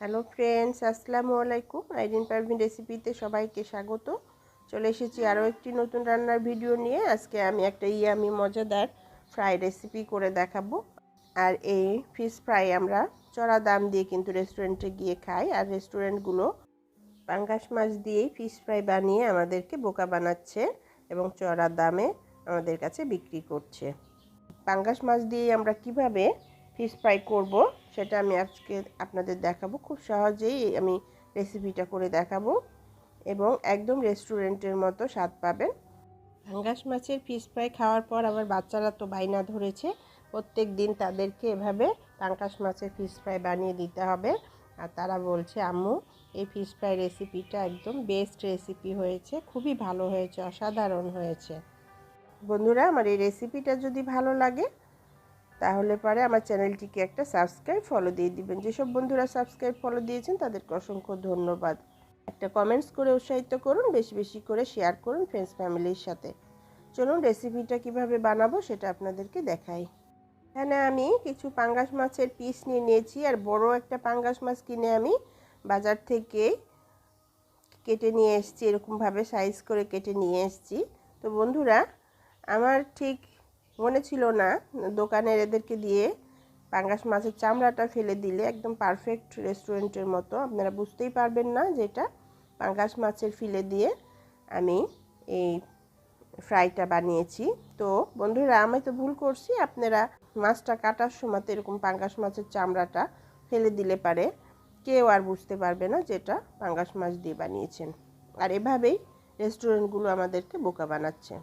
Hello friends, আসসালামু আলাইকুম। আইডিন পারভিন রেসিপিতে সবাইকে স্বাগত। চলে এসেছি আরও একটি নতুন রান্নার ভিডিও নিয়ে। আজকে আমি একটা ইয়ামি মজাদার ফ্রাই রেসিপি করে দেখাবো। আর এই ফিশ ফ্রাই আমরা চড়া দাম দিয়ে কিন্তু রেস্টুরেন্টে গিয়ে খাই। আর রেস্টুরেন্টগুলো পাঙ্গাস মাছ দিয়েই ফিশ ফ্রাই বানিয়ে আমাদেরকে বোকা বানাচ্ছে এবং চড়া দামে আমাদের কাছে বিক্রি করছে। পাঙ্গাস মাছ দিয়ে আমরা কীভাবে ফিশ ফ্রাই করব সেটা আমি আজকে আপনাদের দেখাবো। খুব সহজেই আমি রেসিপিটা করে দেখাবো এবং একদম রেস্টুরেন্টের মতো স্বাদ পাবেন। পাঙ্গাস মাছের ফিশ ফ্রাই খাওয়ার পর আবার বাচ্চারা তো বাইনা ধরেছে, প্রত্যেক দিন তাদেরকে এভাবে পাঙ্গাস মাছের ফিশ ফ্রাই বানিয়ে দিতে হবে। আর তারা বলছে, আম্মু, এই ফিশ ফ্রাই রেসিপিটা একদম বেস্ট রেসিপি হয়েছে, খুবই ভালো হয়েছে, অসাধারণ হয়েছে। বন্ধুরা, আমার এই রেসিপিটা যদি ভালো লাগে তাহলে পরে আমার চ্যানেলটিকে একটা সাবস্ক্রাইব ফলো দিয়ে দিবেন। যেসব বন্ধুরা সাবস্ক্রাইব ফলো দিয়েছেন, তাদেরকে অসংখ্য ধন্যবাদ। একটা কমেন্টস করে উৎসাহিত করুন, বেশি বেশি করে শেয়ার করুন ফ্রেন্ডস ফ্যামিলির সাথে। চলুন রেসিপিটা কীভাবে বানাবো সেটা আপনাদেরকে দেখাই। এখানে আমি কিছু পাঙ্গাস মাছের পিস নিয়ে নিয়েছি আর বড় একটা পাঙ্গাস মাছ কিনে আমি বাজার থেকে কেটে নিয়ে এসেছি, এরকমভাবে সাইজ করে কেটে নিয়ে এসেছি। তো বন্ধুরা, আমার ঠিক মনে ছিল না, দোকানের এদেরকে দিয়ে পাঙ্গাস মাছের চামড়াটা ফেলে দিলে একদম পারফেক্ট রেস্টুরেন্টের মতো। আপনারা বুঝতেই পারবেন না যেটা পাঙ্গাস মাছের ফিলে দিয়ে আমি এই ফ্রাইটা বানিয়েছি। তো বন্ধুরা, আমি তো ভুল করছি, আপনারা মাছটা কাটার সময় তো এরকম পাঙ্গাস মাছের চামড়াটা ফেলে দিলে পারে। কেউ আর বুঝতে পারবে না যেটা পাঙ্গাস মাছ দিয়ে বানিয়েছেন। আর এভাবেই রেস্টুরেন্টগুলো আমাদেরকে বোকা বানাচ্ছে।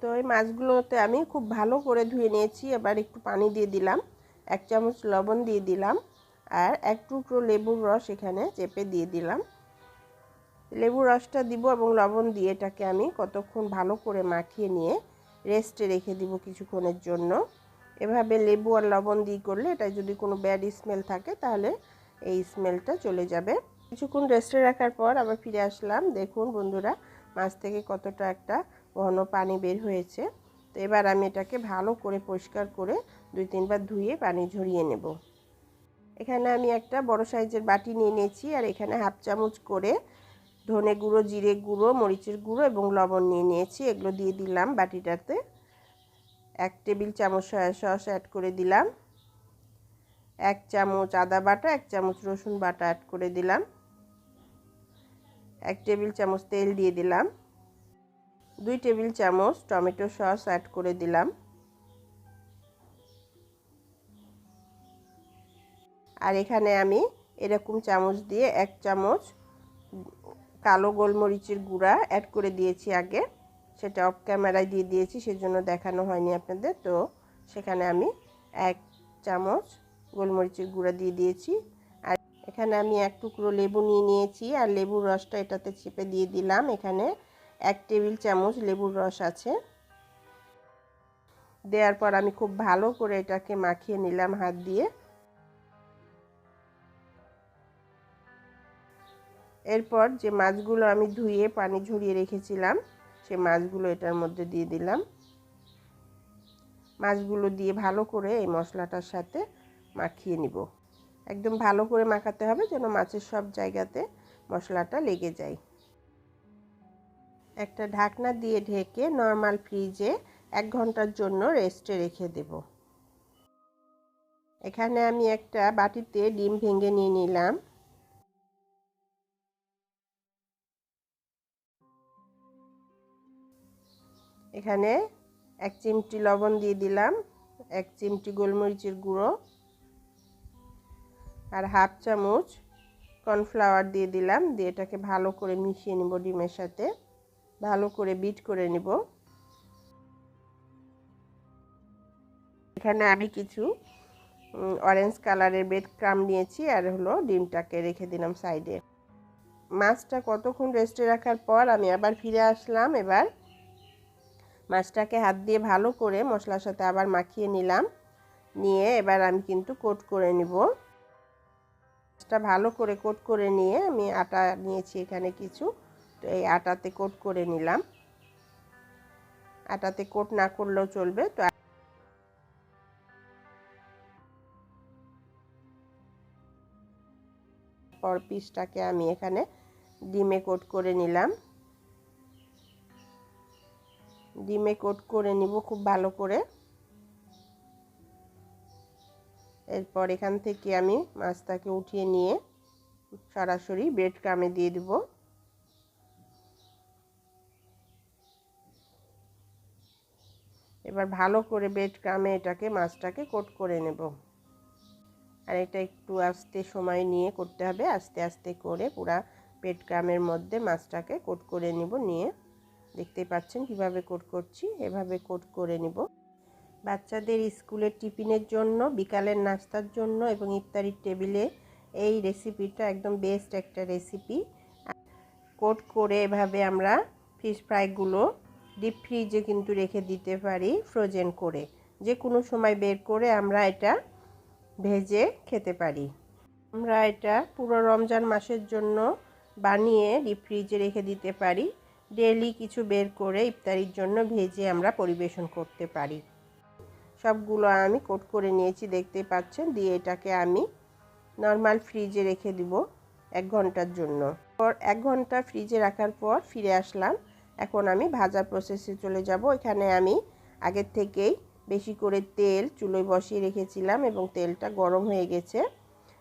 তো এই মাছগুলোতে আমি খুব ভালো করে ধুয়ে নিয়েছি। এবার একটু পানি দিয়ে দিলাম, এক চামচ লবণ দিয়ে দিলাম আর এক টুকরো লেবুর রস এখানে চেপে দিয়ে দিলাম। লেবুর রসটা দিব এবং লবণ দিয়ে এটাকে আমি কতক্ষণ ভালো করে মাখিয়ে নিয়ে রেস্টে রেখে দিব কিছুক্ষণের জন্য। এভাবে লেবু আর লবণ দিয়ে করলে এটা যদি কোনো ব্যাড স্মেল থাকে তাহলে এই স্মেলটা চলে যাবে। কিছুক্ষণ রেস্টে রাখার পর আবার ফিরে আসলাম। দেখুন বন্ধুরা, মাছ থেকে কতটা একটা ঘন পানি বের হয়েছে। তো এবার আমি এটাকে ভালো করে পরিষ্কার করে দুই তিনবার ধুয়ে পানি ঝরিয়ে নেব। এখানে আমি একটা বড় সাইজের বাটি নিয়ে নিয়েছি আর এখানে হাফ চামচ করে ধনে গুঁড়ো, জিরে গুঁড়ো, মরিচের গুঁড়ো এবং লবণ নিয়ে নিয়েছি। এগুলো দিয়ে দিলাম বাটিটাতে। এক টেবিল চামচ সয়া সস অ্যাড করে দিলাম। এক চামচ আদা বাটা, এক চামচ রসুন বাটা অ্যাড করে দিলাম। এক টেবিল চামচ তেল দিয়ে দিলাম। দুই টেবিল চামচ টমেটো সস অ্যাড করে দিলাম। আর এখানে আমি এরকম চামচ দিয়ে এক চামচ কালো গোলমরিচের গুঁড়া অ্যাড করে দিয়েছি আগে। সেটা অফ ক্যামেরায় দিয়ে দিয়েছি, সেজন্য দেখানো হয়নি আপনাদের। তো সেখানে আমি এক চামচ গোলমরিচের গুঁড়া দিয়ে দিয়েছি। আর এখানে আমি এক টুকরো লেবু নিয়ে নিয়েছি, আর লেবুর রসটা এটাতে চেপে দিয়ে দিলাম। এখানে এক টেবিল চামচ লেবুর রস আছে। দেওয়ার পর আমি খুব ভালো করে এটাকে মাখিয়ে নিলাম হাত দিয়ে। এরপর যে মাছগুলো আমি ধুয়ে পানি ঝরিয়ে রেখেছিলাম, সে মাছগুলো এটার মধ্যে দিয়ে দিলাম। মাছগুলো দিয়ে ভালো করে এই মশলাটার সাথে মাখিয়ে নিব। একদম ভালো করে মাখাতে হবে যেন মাছের সব জায়গাতে মশলাটা লেগে যায়। একটা ঢাকনা দিয়ে ঢেকে নর্মাল ফ্রিজে এক ঘণ্টার জন্য রেস্টে রেখে দেব। এখানে আমি একটা বাটিতে ডিম ভেঙে নিয়ে নিলাম। এখানে এক চিমটি লবণ দিয়ে দিলাম, এক চিমটি গোলমরিচের গুঁড়ো আর হাফ চামচ কর্নফ্লাওয়ার দিয়ে দিলাম, দিয়ে এটাকে ভালো করে মিশিয়ে নিব ডিমের সাথে। ভালো করে বিট করে নিব। এখানে আমি কিছু অরেঞ্জ কালারের বেড ক্রাম নিয়েছি আর হলো ডিমটাকে রেখে দিলাম সাইডে মাছটা কতক্ষণ রেস্টে রাখার পর আমি আবার ফিরে আসলাম এবার। মাছটাকে হাত দিয়ে ভালো করে মশলার সাথে আবার মাখিয়ে নিলাম। নিয়ে এবার আমি কিন্তু কোট করে নিব। মাছটা ভালো করে কোট করে নিয়ে আমি আটা নিয়েছি এখানে কিছু। এই আটাতে কোট করে নিলাম। আটাতে কোট না করলেও চলবে। তো তারপর পিসটাকে আমি এখানে ডিমে কোট করে নিলাম। ডিমে কোট করে নিব খুব ভালো করে। এরপর এখান থেকে আমি মাছটাকে উঠিয়ে নিয়ে সরাসরি ব্রেড ক্রামে দিয়ে দেব। এবার ভালো করে ব্রেড ক্রামে এটাকে, মাছটাকে কোট করে নেব। আর এটা একটু আস্তে সময় নিয়ে করতে হবে। আস্তে আস্তে করে পুরা ব্রেড ক্রামের মধ্যে মাছটাকে কোট করে নিব নিয়ে। দেখতে পাচ্ছেন কীভাবে কোট করছি, এভাবে কোট করে নিব। বাচ্চাদের স্কুলের টিফিনের জন্য, বিকালের নাস্তার জন্য এবং ইফতারির টেবিলে এই রেসিপিটা একদম বেস্ট একটা রেসিপি কোট করে এভাবে আমরা ফিশ ফ্রাইগুলো ডিপ ফ্রিজে কিন্তু রেখে দিতে পারি ফ্রোজেন করে। যে কোনো সময় বের করে আমরা এটা ভেজে খেতে পারি। আমরা এটা পুরো রমজান মাসের জন্য বানিয়ে ডিপ ফ্রিজে রেখে দিতে পারি। ডেলি কিছু বের করে ইফতারির জন্য ভেজে আমরা পরিবেশন করতে পারি। সবগুলো আমি কোট করে নিয়েছি, দেখতে পাচ্ছেন? দিয়ে এটাকে আমি নর্মাল ফ্রিজে রেখে দিব এক ঘণ্টার জন্য। পর এক ঘণ্টা ফ্রিজে রাখার পর ফিরে আসলাম। এখন আমি ভাজা প্রসেসে চলে যাব। এখানে আমি আগের থেকেই বেশি করে তেল চুলোয় বসিয়ে রেখেছিলাম এবং তেলটা গরম হয়ে গেছে।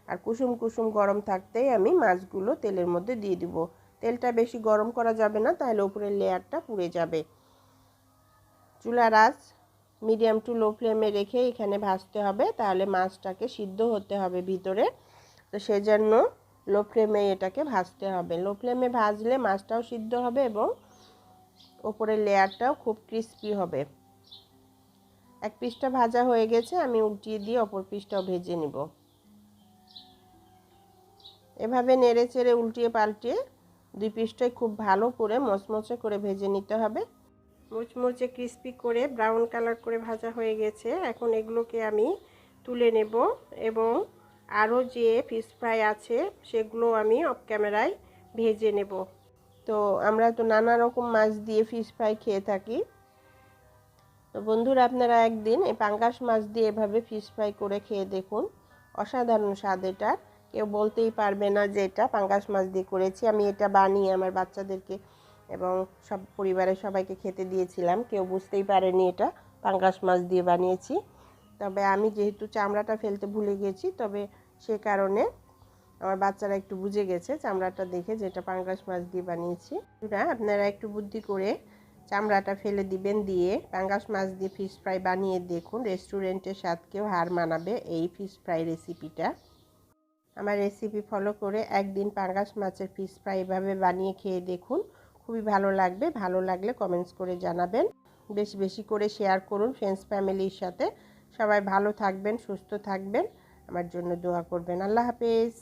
আর কুসুম কুসুম গরম থাকতেই আমি মাছগুলো তেলের মধ্যে দিয়ে দিব। তেলটা বেশি গরম করা যাবে না, তাহলে উপরের লেয়ারটা পুড়ে যাবে। চুলার আঁচ মিডিয়াম টু লো ফ্লেমে রেখে এখানে ভাজতে হবে, তাহলে মাছটাকে সিদ্ধ হতে হবে ভিতরে। তো সেজন্য লো ফ্লেমে এটাকে ভাজতে হবে। লো ফ্লেমে ভাজলে মাছটাও সিদ্ধ হবে এবং ওপরের লেয়ারটাও খুব ক্রিস্পি হবে। এক পিসটা ভাজা হয়ে গেছে, আমি উল্টিয়ে দিয়ে অপর পিসটাও ভেজে নিব। এভাবে নেড়ে চেড়ে উল্টিয়ে পাল্টিয়ে দুই পিসটাই খুব ভালো করে মচমচে করে ভেজে নিতে হবে। মুচমুচে ক্রিস্পি করে ব্রাউন কালার করে ভাজা হয়ে গেছে। এখন এগুলোকে আমি তুলে নেব এবং আরও যে ফিশ ফ্রাই আছে, সেগুলো আমি অফ ক্যামেরায় ভেজে নেব। তো আমরা তো নানা রকম মাছ দিয়ে ফিশ ফ্রাই খেয়ে থাকি। তো বন্ধুরা, আপনারা একদিন এই পাঙ্গাস মাছ দিয়ে এভাবে ফিশ ফ্রাই করে খেয়ে দেখুন। অসাধারণ স্বাদ এটা। কেউ বলতেই পারবে না যে এটা পাঙ্গাস মাছ দিয়ে করেছি। আমি এটা বানিয়ে আমার বাচ্চাদেরকে এবং সব পরিবারের সবাইকে খেতে দিয়েছিলাম। কেউ বুঝতেই পারেনি এটা, পাঙ্গাস মাছ দিয়ে বানিয়েছি। তবে আমি যেহেতু চামড়াটা ফেলতে ভুলে গেছি, তবে সে কারণে আমার বাচ্চারা একটু বুঝে গেছে, চামড়াটা দেখে যেটা পাঙ্গাস মাছ দিয়ে বানিয়েছি। আপনারা একটু বুদ্ধি করে চামড়াটা ফেলে দিবেন দিয়ে পাঙ্গাস মাছ দিয়ে ফিশ ফ্রাই বানিয়ে দেখুন রেস্টুরেন্টের স্বাদকেও হার মানাবে এই ফিশ ফ্রাই রেসিপিটা আমার রেসিপি ফলো করে একদিন পাঙ্গাস মাছের ফিশ ফ্রাই এভাবে বানিয়ে খেয়ে দেখুন, খুবই ভালো লাগবে, ভালো লাগলে কমেন্টস করে জানাবেন। বেশি বেশি করে শেয়ার করুন ফ্রেন্ডস ফ্যামিলির সাথে। সবাই ভালো থাকবেন, সুস্থ থাকবেন। আমার জন্য দোয়া করবেন। আল্লাহ হাফেজ।